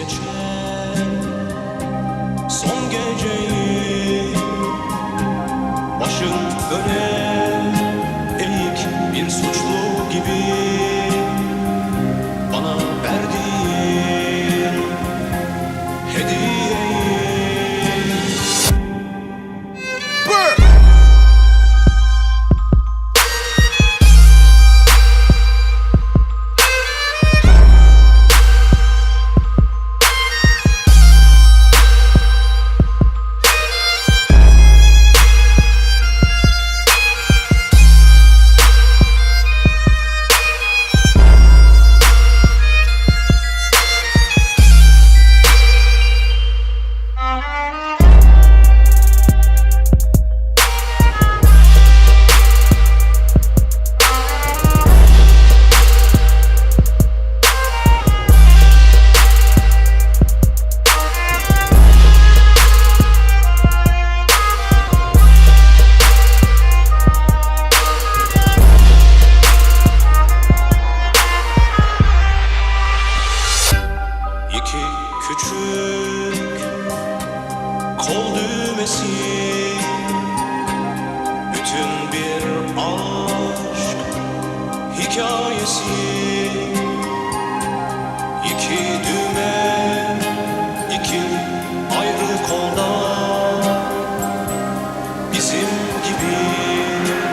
geçer. Son geceyi Başım öne eğik bir suçlu gibi Küçük kol düğmesi. Bütün bir aşk hikayesi. İki düğme iki ayrı kolda Bizim gibi.